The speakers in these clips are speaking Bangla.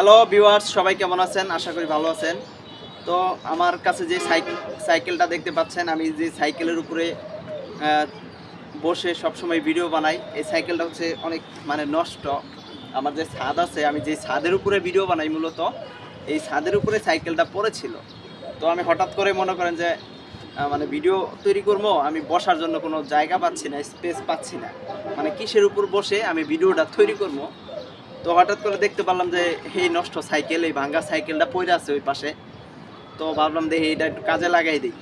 হ্যালো ভিউয়ার্স সবাই কেমন আছেন? আশা করি ভালো আছেন। তো আমার কাছে যে সাইকেল সাইকেলটা দেখতে পাচ্ছেন, আমি যে সাইকেলের উপরে বসে সবসময় ভিডিও বানাই, এই সাইকেলটা হচ্ছে অনেক মানে নষ্ট। আমার যে ছাদ আছে, আমি যে ছাদের উপরে ভিডিও বানাই মূলত, এই ছাদের উপরে সাইকেলটা পড়েছিল। তো আমি হঠাৎ করে মনে করেন যে মানে ভিডিও তৈরি করব, আমি বসার জন্য কোনো জায়গা পাচ্ছি না স্পেস পাচ্ছি না। মানে কিসের উপর বসে আমি ভিডিওটা তৈরি করব? তো হঠাৎ করে দেখতে পারলাম যে এই নষ্ট সাইকেল, এই ভাঙ্গা সাইকেলটা পড়ে আছে ওই পাশে। তো ভাবলাম দেখি এটা একটু কাজে লাগাই দিই।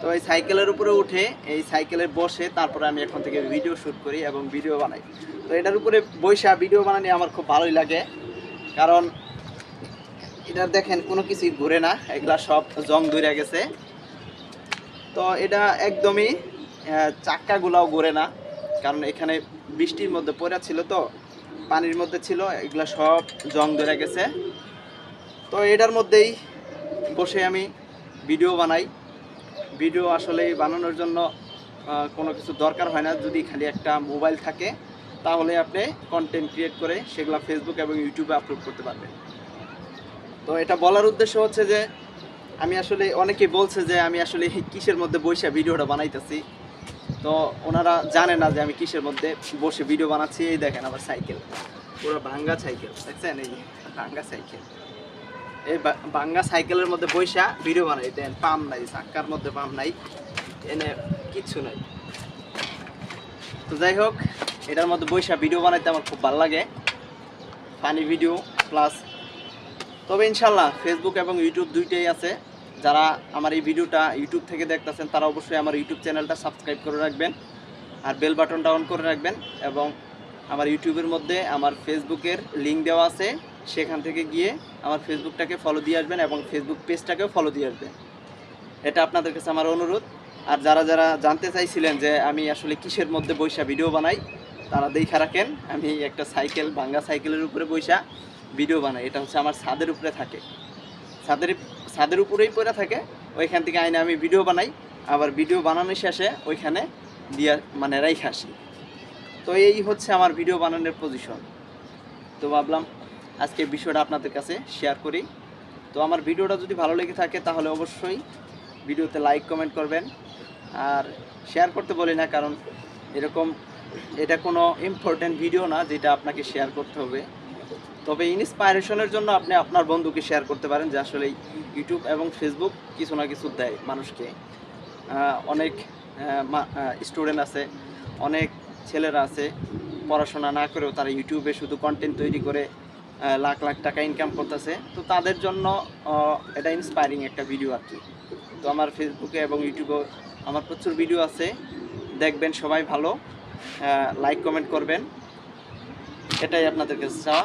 তো এই সাইকেলের উপরে উঠে, এই সাইকেলে বসে তারপরে আমি এখন থেকে ভিডিও শ্যুট করি এবং ভিডিও বানাই। তো এটার উপরে বৈশা ভিডিও বানানি আমার খুব ভালোই লাগে। কারণ এটা দেখেন, কোনো কিছুই ঘুরে না, এগুলা সব জং ধরে গেছে। তো এটা একদমই চাক্কাগুলাও ঘুরে না, কারণ এখানে বৃষ্টির মধ্যে পড়া ছিল তো। পানির মধ্যে ছিল, এগুলা সব জং ধরে গেছে। তো এটার মধ্যেই বসে আমি ভিডিও বানাই। ভিডিও আসলে বানানোর জন্য কোনো কিছু দরকার হয় না। যদি খালি একটা মোবাইল থাকে, তাহলে আপনি কন্টেন্ট ক্রিয়েট করে সেগুলো ফেসবুক এবং ইউটিউবে আপলোড করতে পারবেন। তো এটা বলার উদ্দেশ্য হচ্ছে যে, আমি আসলে অনেকেই বলছে যে, আমি আসলে কিসের মধ্যে বসে ভিডিওটা বানাইতেছি। তো ওনারা জানে না যে আমি কিসের মধ্যে বসে ভিডিও বানাচ্ছি, এই দেখেন আমার সাইকেল। পুরো ভাঙ্গা সাইকেল, দেখছেন? এই ভাঙ্গা সাইকেল। এই ভাঙ্গা সাইকেলের মধ্যে বৈশা ভিডিও বানাই। দেন, পাম নাই চাক্কার মধ্যে পাম নাই। এনে কিচ্ছু নাই। তো যাই হোক, এটার মধ্যে বৈশা ভিডিও বানাইতে আমার খুব ভালো লাগে। ফানি ভিডিও প্লাস তবে ইনশাল্লাহ ফেসবুক এবং ইউটিউব দুইটাই আছে। যারা আমার এই ভিডিওটা ইউটিউব থেকে দেখতেছেন, তারা অবশ্যই আমার ইউটিউব চ্যানেলটা সাবস্ক্রাইব করে রাখবেন আর বেল বাটনটা অন করে রাখবেন এবং আমার ইউটিউবের মধ্যে আমার ফেসবুকের লিঙ্ক দেওয়া আছে, সেখান থেকে গিয়ে আমার ফেসবুকটাকে ফলো দিয়ে আসবেন এবং ফেসবুক পেজটাকেও ফলো দিয়ে আসবেন। এটা আপনাদের কাছে আমার অনুরোধ। আর যারা যারা জানতে চাইছিলেন যে আমি আসলে কিসের মধ্যে বৈশা ভিডিও বানাই, তারা দেখা রাখেন, আমি একটা সাইকেল, ভাঙ্গা সাইকেলের উপরে বৈশা ভিডিও বানাই। এটা হচ্ছে আমার ছাদের উপরে থাকে। ছাদের ছাদের উপরেই পড়ে থাকে, ওইখান থেকে আইনে আমি ভিডিও বানাই, আবার ভিডিও বানানোর শেষে ওইখানে দিয়া মানে রাইখে আসি। তো এই হচ্ছে আমার ভিডিও বানানোর পজিশন তো ভাবলাম আজকে বিষয়টা আপনাদের কাছে শেয়ার করি। তো আমার ভিডিওটা যদি ভালো লেগে থাকে তাহলে অবশ্যই ভিডিওতে লাইক কমেন্ট করবেন। আর শেয়ার করতে বলি না, কারণ এরকম, এটা কোনো ইম্পর্টেন্ট ভিডিও না যেটা আপনাকে শেয়ার করতে হবে। তবে ইন্সপাইরেশনের জন্য আপনি আপনার বন্ধুকে শেয়ার করতে পারেন যে আসলে ইউটিউব এবং ফেসবুক কিছু না কিছু দেয় মানুষকে। অনেক স্টুডেন্ট আছে, অনেক ছেলেরা আছে, পড়াশোনা না করেও তারা ইউটিউবে শুধু কন্টেন্ট তৈরি করে লাখ লাখ টাকা ইনকাম করতেছে। তো তাদের জন্য এটা ইন্সপায়ারিং একটা ভিডিও আর কি। তো আমার ফেসবুকে এবং ইউটিউবে আমার প্রচুর ভিডিও আছে। দেখবেন সবাই ভালো। লাইক কমেন্ট করবেন। এটাই আপনাদের কাছে চাওয়া।